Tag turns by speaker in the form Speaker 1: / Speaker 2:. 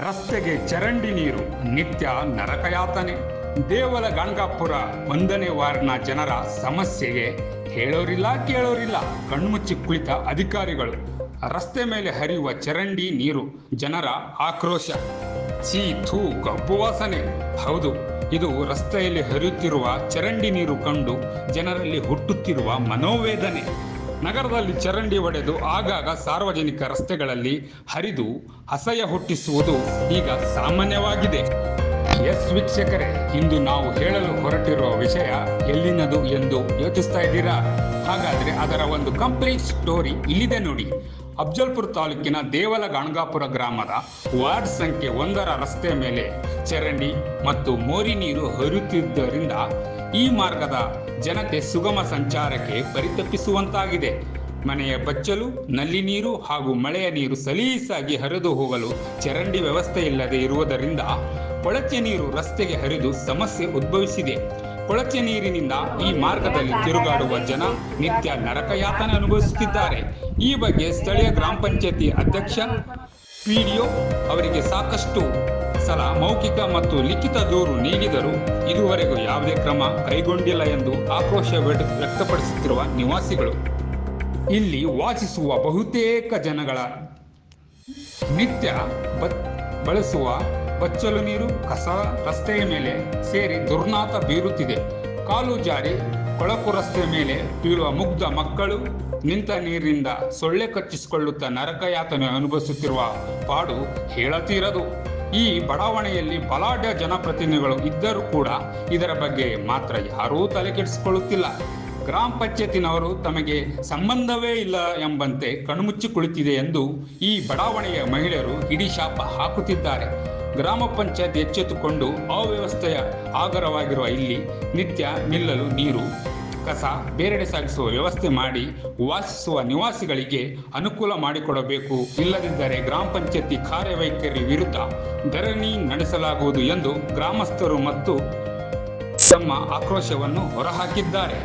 Speaker 1: ರಸ್ತೆಗೆ ಚರಂಡಿ ನೀರು, ನಿತ್ಯ ನರಕಯಾತನೆ. ದೇವಲ ಗಂಗಾಪುರ, ಒಂದನೇ ವಾರ್ಡ್ನ ಜನರ ಸಮಸ್ಯೆಗೆ ಹೇಳೋರಿಲ್ಲ, ಕೇಳೋರಿಲ್ಲ. ಕಣ್ಮುಚ್ಚಿ ಕುಳಿತ ಅಧಿಕಾರಿಗಳು. ರಸ್ತೆ ಮೇಲೆ ಹರಿಯುವ ಚರಂಡಿ ನೀರು, ಜನರ ಆಕ್ರೋಶ. ಚೀ ಥೂ ಕಬ್ಬು ಹೌದು ಇದು ರಸ್ತೆಯಲ್ಲಿ ಹರಿಯುತ್ತಿರುವ ಚರಂಡಿ ನೀರು ಕಂಡು ಜನರಲ್ಲಿ ಹುಟ್ಟುತ್ತಿರುವ ಮನೋವೇದನೆ. ನಗರದಲ್ಲಿ ಚರಂಡಿ ಒಡೆದು ಆಗಾಗ ಸಾರ್ವಜನಿಕ ರಸ್ತೆಗಳಲ್ಲಿ ಹರಿದು ಅಸಹ್ಯ ಹುಟ್ಟಿಸುವುದು ಈಗ ಸಾಮಾನ್ಯವಾಗಿದೆ. ಎಸ್ ವೀಕ್ಷಕರೇ, ಇಂದು ನಾವು ಹೇಳಲು ಹೊರಟಿರುವ ವಿಷಯ ಎಲ್ಲಿನದು ಎಂದು ಯೋಚಿಸ್ತಾ ಇದ್ದೀರಾ? ಹಾಗಾದರೆ ಅದರ ಒಂದು ಕಂಪ್ಲೀಟ್ ಸ್ಟೋರಿ ಇಲ್ಲಿದೆ ನೋಡಿ. ಅಫ್ಜಲ್ಪುರ ತಾಲೂಕಿನ ದೇವಲ ಗಾಣಗಾಪುರ ಗ್ರಾಮದ ವಾರ್ಡ್ ಸಂಖ್ಯೆ ಒಂದರ ರಸ್ತೆ ಮೇಲೆ ಚರಂಡಿ ಮತ್ತು ಮೋರಿ ನೀರು ಹರಿಯುತ್ತಿದ್ದರಿಂದ ಈ ಮಾರ್ಗದ ಜನತೆ ಸುಗಮ ಸಂಚಾರಕ್ಕೆ ಪರಿತಪಿಸುವಂತಾಗಿದೆ. ಮನೆಯ ಬಚ್ಚಲು, ನಲ್ಲಿ ನೀರು ಹಾಗೂ ಮಳೆಯ ನೀರು ಸಲೀಸಾಗಿ ಹರಿದು ಹೋಗಲು ಚರಂಡಿ ವ್ಯವಸ್ಥೆ ಇಲ್ಲದೆ ಇರುವುದರಿಂದ ಕೊಳಚೆ ನೀರು ರಸ್ತೆಗೆ ಹರಿದು ಸಮಸ್ಯೆ ಉದ್ಭವಿಸಿದೆ. ಕೊಳಚೆ ನೀರಿನಿಂದ ಈ ಮಾರ್ಗದಲ್ಲಿ ತಿರುಗಾಡುವ ಜನ ನಿತ್ಯ ನರಕಯಾತನೆ ಅನುಭವಿಸುತ್ತಿದ್ದಾರೆ. ಈ ಬಗ್ಗೆ ಸ್ಥಳೀಯ ಗ್ರಾಮ ಪಂಚಾಯತಿ ಅಧ್ಯಕ್ಷ ಪಿಡಿಒ ಅವರಿಗೆ ಸಾಕಷ್ಟು ಸಲ ಮೌಖಿಕ ಮತ್ತು ಲಿಖಿತ ದೂರು ನೀಡಿದರೂ ಇದುವರೆಗೂ ಯಾವುದೇ ಕ್ರಮ ಕೈಗೊಂಡಿಲ್ಲ ಎಂದು ಆಕ್ರೋಶ ವ್ಯಕ್ತಪಡಿಸುತ್ತಿರುವ ನಿವಾಸಿಗಳು. ಇಲ್ಲಿ ವಾಸಿಸುವ ಬಹುತೇಕ ಜನಗಳ ನಿತ್ಯ ಬಳಸುವ ಬಚ್ಚಲು ನೀರು, ಕಸ ರಸ್ತೆಯ ಮೇಲೆ ಸೇರಿ ದುರ್ನಾತ ಬೀರುತ್ತಿದೆ. ಕಾಲು ಜಾರಿ ಕೊಳಕು ರಸ್ತೆ ಮೇಲೆ ಬೀಳುವ ಮುಗ್ಧ ಮಕ್ಕಳು ನಿಂತ ನೀರಿನಿಂದ ಸೊಳ್ಳೆ ಕಚ್ಚಿಸಿಕೊಳ್ಳುತ್ತಾ ನರಕಯಾತನೆ ಅನುಭವಿಸುತ್ತಿರುವ ಪಾಡು ಹೇಳತೀರದು. ಈ ಬಡಾವಣೆಯಲ್ಲಿ ಬಲಾಢ್ಯ ಜನಪ್ರತಿನಿಧಿಗಳು ಇದ್ದರೂ ಕೂಡ ಇದರ ಬಗ್ಗೆ ಮಾತ್ರ ಯಾರೂ ತಲೆಕೆಡಿಸಿಕೊಳ್ಳುತ್ತಿಲ್ಲ ಗ್ರಾಮ ಪಂಚಾಯತಿನವರು ತಮಗೆ ಸಂಬಂಧವೇ ಇಲ್ಲ ಎಂಬಂತೆ ಕಣ್ಮುಚ್ಚಿ ಕುಳಿತಿದೆ ಎಂದು ಈ ಬಡಾವಣೆಯ ಮಹಿಳೆಯರು ಇಡೀ ಶಾಪ ಹಾಕುತ್ತಿದ್ದಾರೆ. ಗ್ರಾಮ ಪಂಚಾಯತ್ ಎಚ್ಚೆತ್ತುಕೊಂಡು ಅವ್ಯವಸ್ಥೆಯ ಆಗರವಾಗಿರುವ ಇಲ್ಲಿ ನಿತ್ಯ ನಿಲ್ಲಲು ನೀರು, ಕಸ, ಬೇರೆಡೆ ಸಾಗಿಸುವ ವ್ಯವಸ್ಥೆ ಮಾಡಿ ವಾಸಿಸುವ ನಿವಾಸಿಗಳಿಗೆ ಅನುಕೂಲ ಮಾಡಿಕೊಡಬೇಕು. ಇಲ್ಲದಿದ್ದರೆ ಗ್ರಾಮ ಪಂಚಾಯತಿ ಕಾರ್ಯವೈಖರಿ ವಿರುದ್ಧ ಧರಣಿ ನಡೆಸಲಾಗುವುದು ಎಂದು ಗ್ರಾಮಸ್ಥರು ಮತ್ತು ತಮ್ಮ ಆಕ್ರೋಶವನ್ನು ಹೊರಹಾಕಿದ್ದಾರೆ.